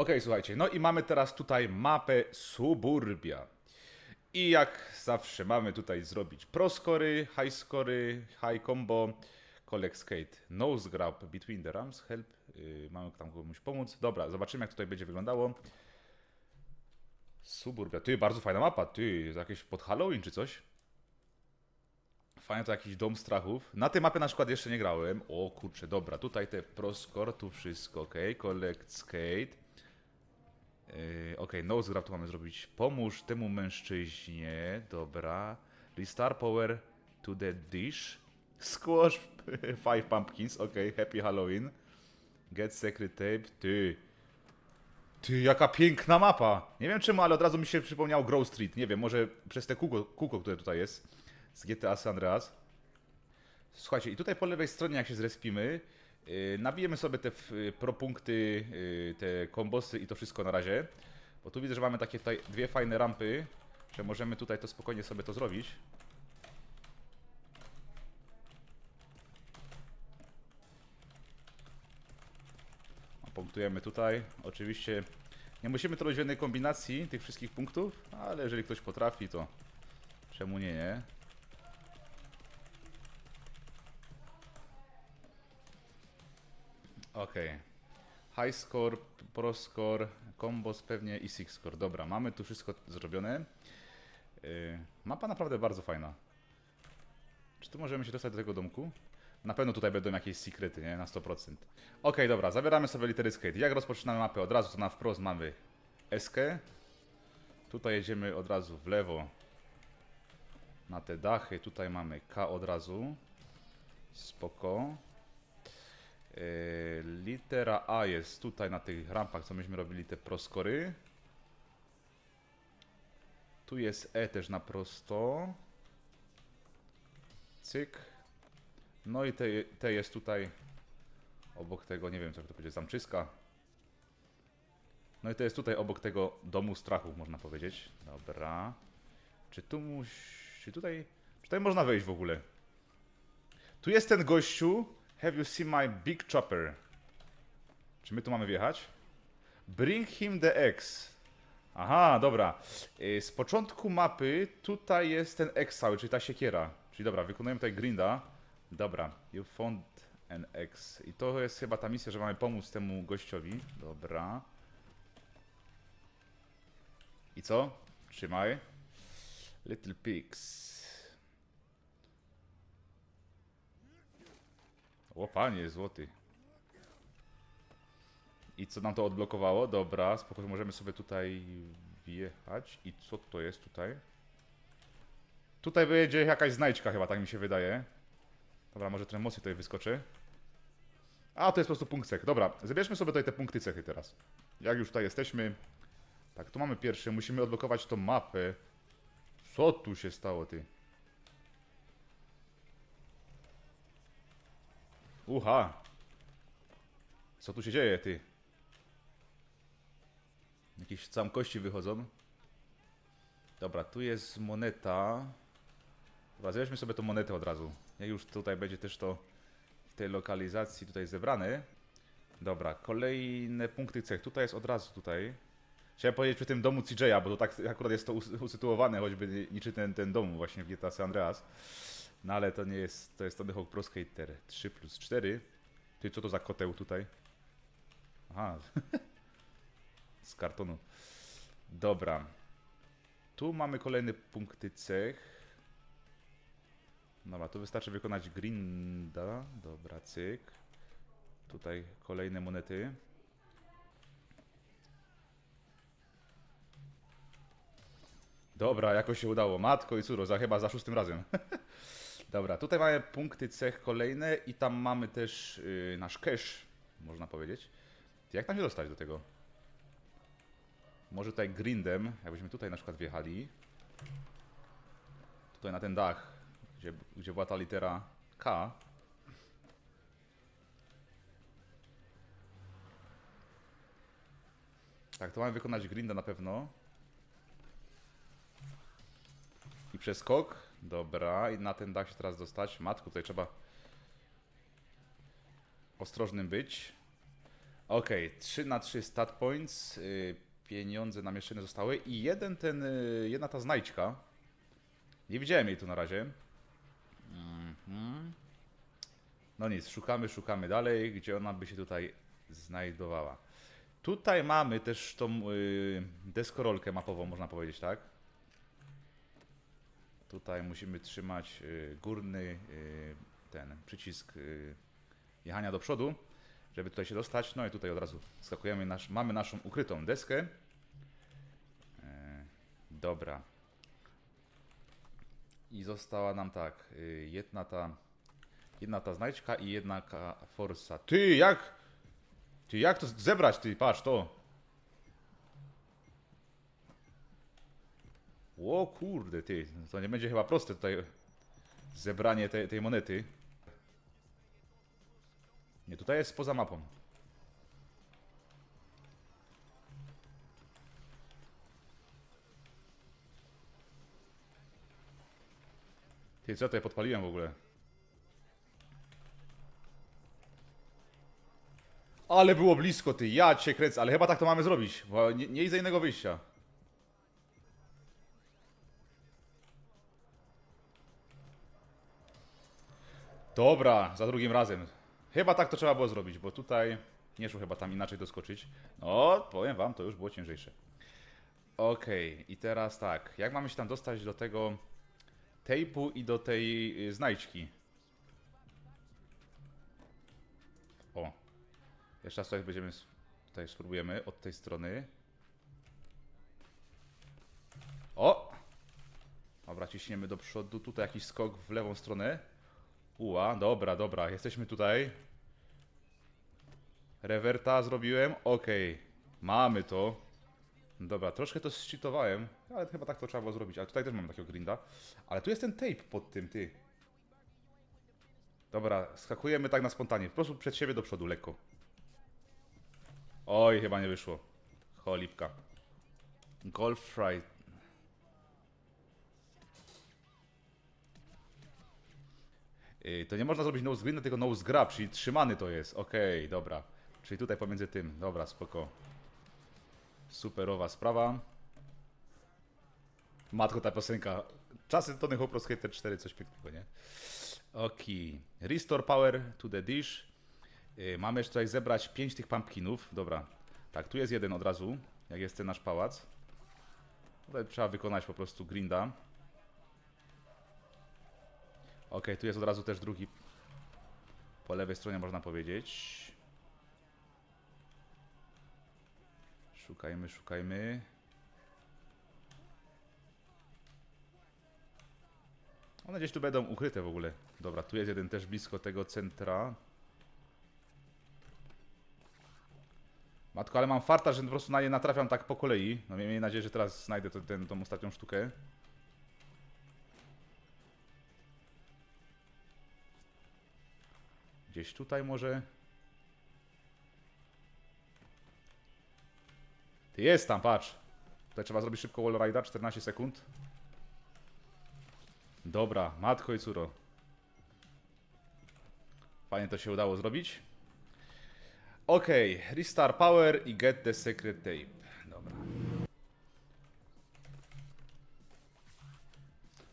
Okej, słuchajcie, no i mamy teraz tutaj mapę Suburbia. I jak zawsze mamy tutaj zrobić pro scory, high combo, collect skate, nose grab between the rams, help, yy, mamy tam komuś pomóc. Dobra, zobaczymy jak tutaj będzie wyglądało. Suburbia, ty, bardzo fajna mapa, ty, jakieś pod Halloween czy coś? Fajnie to jakiś dom strachów. Na tej mapie na przykład jeszcze nie grałem. O kurczę, dobra, tutaj te pro score, tu wszystko, ok, collect skate. Yy, ok, nose tu mamy zrobić. Pomóż temu mężczyźnie, dobra. Restart power to the dish. Squash five pumpkins, ok, happy Halloween. Get secret tape, ty. Ty, jaka piękna mapa! Nie wiem czemu, ale od razu mi się przypomniał Grove Street. Nie wiem, może przez te kółko, kółko które tutaj jest z GTA San Andreas. Słuchajcie, i tutaj po lewej stronie, jak się zrespimy, nabijemy sobie te y, proponkty, yy, te kombosy i to wszystko na razie. Bo tu widzę, że mamy takie tutaj dwie fajne rampy, że możemy tutaj to spokojnie sobie to zrobić. Punktujemy tutaj. Oczywiście nie musimy to robić w jednej kombinacji tych wszystkich punktów, ale jeżeli ktoś potrafi, to czemu nie, nie? Okej. High score, pro score, combos pewnie i six score. Dobra, mamy tu wszystko zrobione. Yy, mapa naprawdę bardzo fajna. Czy tu możemy się dostać do tego domku? Na pewno tutaj będą jakieś sekrety, nie? Na 100%. Okej, dobra, zabieramy sobie litery skate. Jak rozpoczynamy mapę? Od razu to na wprost mamy SK. Tutaj jedziemy od razu w lewo na te dachy. Tutaj mamy K od razu. Spoko. Yy, litera A jest tutaj na tych rampach, co myśmy robili te proskory. Tu jest E też na prosto. Cyk. No i te, jest tutaj obok tego, nie wiem co to będzie, zamczyska. No i to jest tutaj obok tego domu strachu, można powiedzieć. Dobra. Czy tu muś... Czy tutaj... Czy tutaj można wejść w ogóle? Tu jest ten gościu. Have you seen my big chopper? Czy my tu mamy wjechać? Bring him the X. Aha, dobra. Y, Z początku mapy tutaj jest ten X cały, czyli ta siekiera. Czyli dobra, wykonujemy tutaj grinda. Dobra, you found an X. I to jest chyba ta misja, że mamy pomóc temu gościowi. Dobra. I co? Trzymaj. Little Pigs. O panie, złoty. I co nam to odblokowało? Dobra, spokojnie możemy sobie tutaj wjechać. I co to jest tutaj? Tutaj będzie jakaś znajdźka chyba, tak mi się wydaje. Dobra, może ten mocniej tutaj wyskoczy. A, to jest po prostu punkt cech. Dobra, zabierzmy sobie tutaj te punkty cechy teraz. Jak już tutaj jesteśmy. Tak, tu mamy pierwszy. Musimy odblokować tą mapę. Co tu się stało, ty? Uha! Co tu się dzieje, ty? Jakieś sam kości wychodzą. Dobra, tu jest moneta. Dobra, weźmy sobie tą monetę od razu. Jak już tutaj będzie też to w tej lokalizacji tutaj zebrane. Dobra, kolejne punkty cech. Tutaj jest od razu tutaj. Chciałem powiedzieć przy tym domu CJ'a, bo to tak akurat jest to us- usytuowane, choćby niczy ten, ten dom właśnie w GTA San Andreas. No ale to nie jest, to jest Tony Hawk Pro Skater 3 plus 4. Ty, co to za koteł tutaj? Aha, z kartonu. Dobra. Tu mamy kolejne punkty cech. Dobra, tu wystarczy wykonać grinda. Dobra, cyk. Tutaj kolejne monety. Dobra, jakoś się udało. Matko i córo, za chyba za szóstym razem. Dobra, tutaj mamy punkty cech kolejne i tam mamy też yy, nasz cache, można powiedzieć. Jak tam się dostać do tego? Może tutaj grindem, jakbyśmy tutaj na przykład wjechali. Tutaj na ten dach, gdzie, gdzie była ta litera K. Tak, to mamy wykonać grinda na pewno. I przeskok. Dobra, i na ten dach się teraz dostać. Matku, tutaj trzeba ostrożnym być. Okej, 3 na 3 stat points. y, Pieniądze nam jeszcze nie zostały. I jeden ten, y, jedna ta znajdźka. Nie widziałem jej tu na razie. Mhm. No nic, szukamy, szukamy dalej, gdzie ona by się tutaj znajdowała. Tutaj mamy też tą y, deskorolkę mapową, można powiedzieć, tak? Tutaj musimy trzymać y, górny y, ten przycisk y, jechania do przodu, żeby tutaj się dostać. No i tutaj od razu skakujemy. Nasz, mamy naszą ukrytą deskę. E, dobra. I została nam tak, jedna ta, jedna ta znajdźka i jedna forsa. Ty, jak? Ty, jak to zebrać, ty? Patrz, to. O kurde, ty, to nie będzie chyba proste tutaj zebranie tej, tej monety. Nie, tutaj jest poza mapą. Ty, co ja tutaj podpaliłem w ogóle? Ale było blisko, ty, ja cię ale chyba tak to mamy zrobić, bo nie, nie widzę innego wyjścia. Dobra, za drugim razem. Chyba tak to trzeba było zrobić, bo tutaj nie szło chyba tam inaczej doskoczyć. No, powiem wam, to już było ciężejsze. Okej, i teraz tak, jak mamy się tam dostać do tego tejpu i do tej y, znajdźki? O, jeszcze raz tutaj będziemy, tutaj spróbujemy od tej strony. O! Dobra, ciśniemy do przodu, tutaj jakiś skok w lewą stronę. Uła, dobra, dobra, jesteśmy tutaj. Rewerta zrobiłem, okej. Mamy to. Dobra, troszkę to zcheatowałem, ale chyba tak to trzeba było zrobić. Ale tutaj też mamy takiego grinda. Ale tu jest ten tape pod tym, ty. Dobra, skakujemy tak na spontanie. Po prostu przed siebie do przodu, lekko. Oj, chyba nie wyszło. Cholipka. Golf fry. Yy, To nie można zrobić nose grinda, tylko nose grab, czyli trzymany to jest. Okej, dobra. Czyli tutaj pomiędzy tym. Dobra, spoko. Superowa sprawa. Matko, ta piosenka. Czasy Tony Hawk Pro Skater 4, coś pięknego, nie? Okej. Restore power to the dish. Yy, mamy jeszcze tutaj zebrać 5 tych pumpkinów. Dobra. Tak, tu jest jeden od razu, jak jest ten nasz pałac. Tutaj trzeba wykonać po prostu grinda. Okej, tu jest od razu też drugi. Po lewej stronie można powiedzieć. Szukajmy, szukajmy. One gdzieś tu będą ukryte w ogóle. Dobra, tu jest jeden też blisko tego centra. Matko, ale mam farta, że po prostu na nie natrafiam tak po kolei. No miejmy nadzieję, że teraz znajdę ten, tą ostatnią sztukę. Gdzieś tutaj może. Ty jest tam, patrz. Tutaj trzeba zrobić szybko wall ride'a, 14 sekund. Dobra, matko i córo. Fajnie to się udało zrobić. Okej, restart power i get the secret tape. Dobra.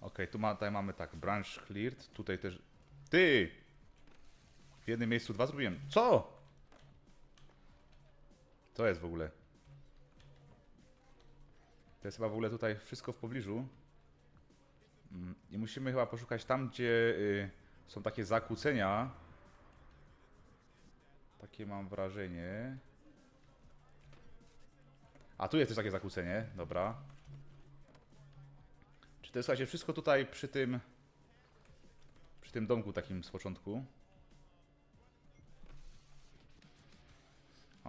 Okej, tu ma, tutaj mamy tak, branch cleared, tutaj też... Ty! W jednym miejscu dwa zrobiłem. Co? To jest w ogóle. To jest chyba w ogóle tutaj wszystko w pobliżu. Mm, I musimy chyba poszukać tam, gdzie y, są takie zakłócenia. Takie mam wrażenie. A tu jest też takie zakłócenie, dobra. Czy to jest słuchajcie, wszystko tutaj przy tym. Przy tym domku takim z początku.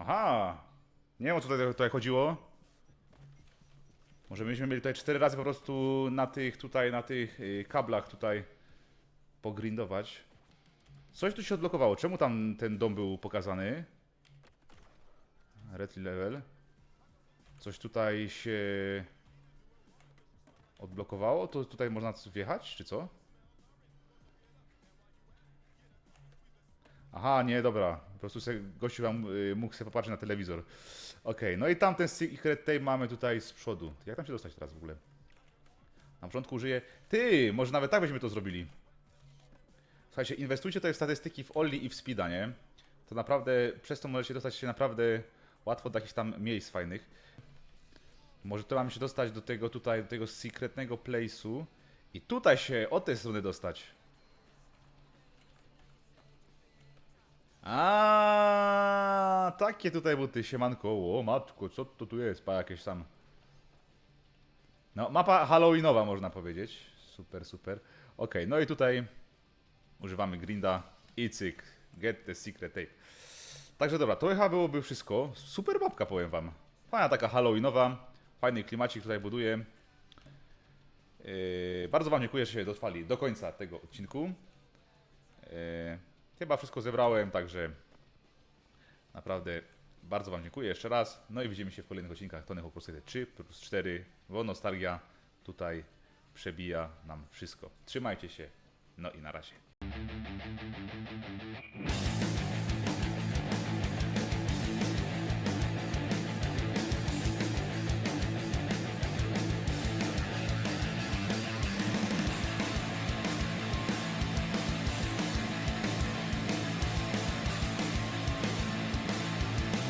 Aha! Nie wiem o co tutaj, tutaj chodziło. Może byśmy mieli tutaj cztery razy po prostu na tych tutaj, na tych y, kablach tutaj pogrindować. Coś tu się odblokowało. Czemu tam ten dom był pokazany? Red level. Coś tutaj się odblokowało? To tutaj można wjechać, czy co? Aha, nie, dobra. Prostu se, gościu wam y, mógł sobie popatrzeć na telewizor. Okej, no i tamten secret tape mamy tutaj z przodu. Jak tam się dostać teraz w ogóle? Na początku użyję... Ty, może nawet tak byśmy to zrobili. Słuchajcie, inwestujcie tutaj w statystyki w Olli i w Speeda, nie? To naprawdę, przez to możecie dostać się naprawdę łatwo do jakichś tam miejsc fajnych. Może to mamy się dostać do tego tutaj, do tego secretnego place'u i tutaj się od tej strony dostać. A, takie tutaj buty, siemanko. O matko, co to tu jest? Pa jakieś tam. No, mapa halloweenowa można powiedzieć. Super, super. Ok, no i tutaj używamy grinda i cyk. Get the secret tape. Także dobra, to chyba byłoby wszystko. Super mapka, powiem wam. Fajna taka halloweenowa. Fajny klimacik tutaj buduje. Yy, bardzo wam dziękuję, że się dotrwali do końca tego odcinku. Yy, chyba wszystko zebrałem, także naprawdę bardzo wam dziękuję jeszcze raz. No i widzimy się w kolejnych odcinkach Tony Hawk Pro Skater 3 plus 4, bo nostalgia tutaj przebija nam wszystko. Trzymajcie się, no i na razie.